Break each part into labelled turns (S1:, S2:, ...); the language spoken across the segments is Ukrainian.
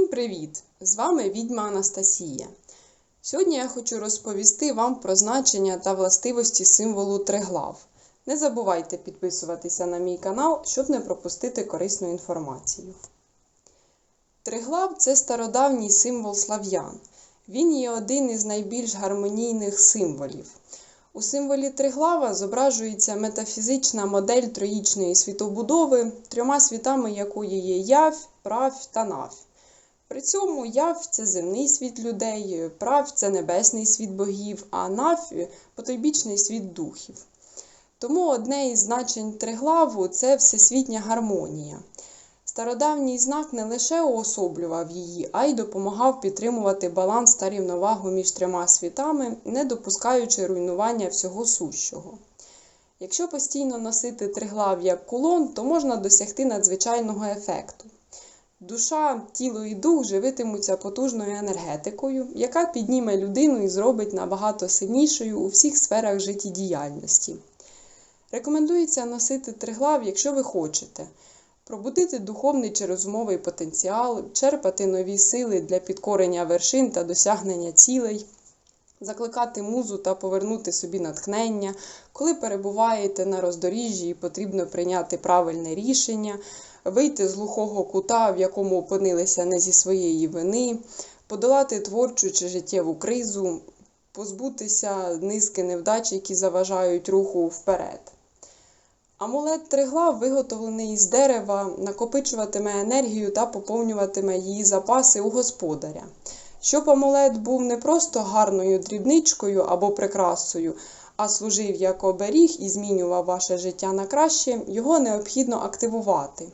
S1: привіт! З вами відьма Анастасія. Сьогодні я хочу розповісти вам про значення та властивості символу триглав. Не забувайте підписуватися на мій канал, щоб не пропустити корисну інформацію. Триглав це стародавній символ слав'ян. Він є один із найбільш гармонійних символів. У символі триглава зображується метафізична модель троїчної світобудови, трьома світами якої є явь, правь та навь. При цьому яв це земний світ людей, правь це небесний світ богів, а навь потойбічний світ духів. Тому одне із значень триглаву це всесвітня гармонія. Стародавній знак не лише уособлював її, а й допомагав підтримувати баланс та рівновагу між трьома світами, не допускаючи руйнування всього сущого. Якщо постійно носити триглав як кулон, то можна досягти надзвичайного ефекту. Душа, тіло і дух живитимуться потужною енергетикою, яка підніме людину і зробить набагато сильнішою у всіх сферах життєдіяльності. Рекомендується носити триглав, якщо ви хочете пробудити духовний чи розумовий потенціал, черпати нові сили для підкорення вершин та досягнення цілей, закликати музу та повернути собі натхнення, коли перебуваєте на роздоріжжі і потрібно прийняти правильне рішення, вийти з глухого кута, в якому опинилися не зі своєї вини, подолати творчу чи життєву кризу, позбутися низки невдач, які заважають руху вперед. Амулет триглав, виготовлений із дерева, накопичуватиме енергію та поповнюватиме її запаси у господаря. Щоб амулет був не просто гарною дрібничкою або прикрасою, а служив як оберіг і змінював ваше життя на краще, його необхідно активувати.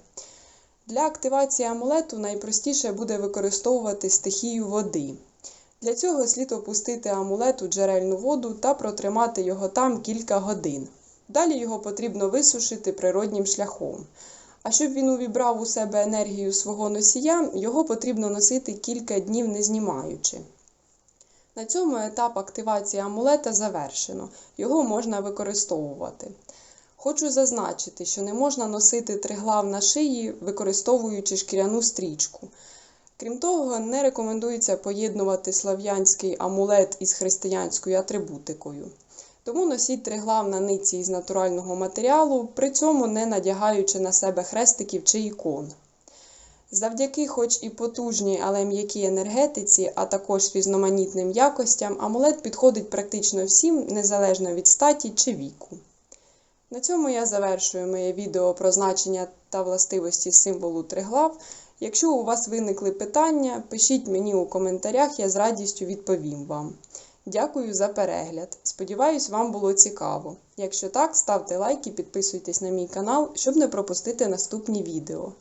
S1: Для активації амулету найпростіше буде використовувати стихію води. Для цього слід опустити амулет у джерельну воду та протримати його там кілька годин. Далі його потрібно висушити природнім шляхом. А щоб він увібрав у себе енергію свого носія, його потрібно носити кілька днів не знімаючи. На цьому етап активації амулета завершено, його можна використовувати. Хочу зазначити, що не можна носити триглав на шиї, використовуючи шкіряну стрічку. Крім того, не рекомендується поєднувати слав'янський амулет із християнською атрибутикою. Тому носіть триглав на ниці із натурального матеріалу, при цьому не надягаючи на себе хрестиків чи ікон. Завдяки, хоч і потужній, але м'якій енергетиці, а також різноманітним якостям, амулет підходить практично всім, незалежно від статі чи віку. На цьому я завершую моє відео про значення та властивості символу триглав. Якщо у вас виникли питання, пишіть мені у коментарях, я з радістю відповім вам. Дякую за перегляд. Сподіваюсь, вам було цікаво. Якщо так, ставте лайк і підписуйтесь на мій канал, щоб не пропустити наступні відео.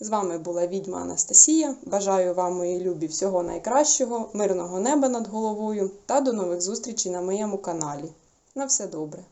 S1: З вами була відьма Анастасія. Бажаю вам, мої любі, всього найкращого, мирного неба над головою та до нових зустрічей на моєму каналі. На все добре!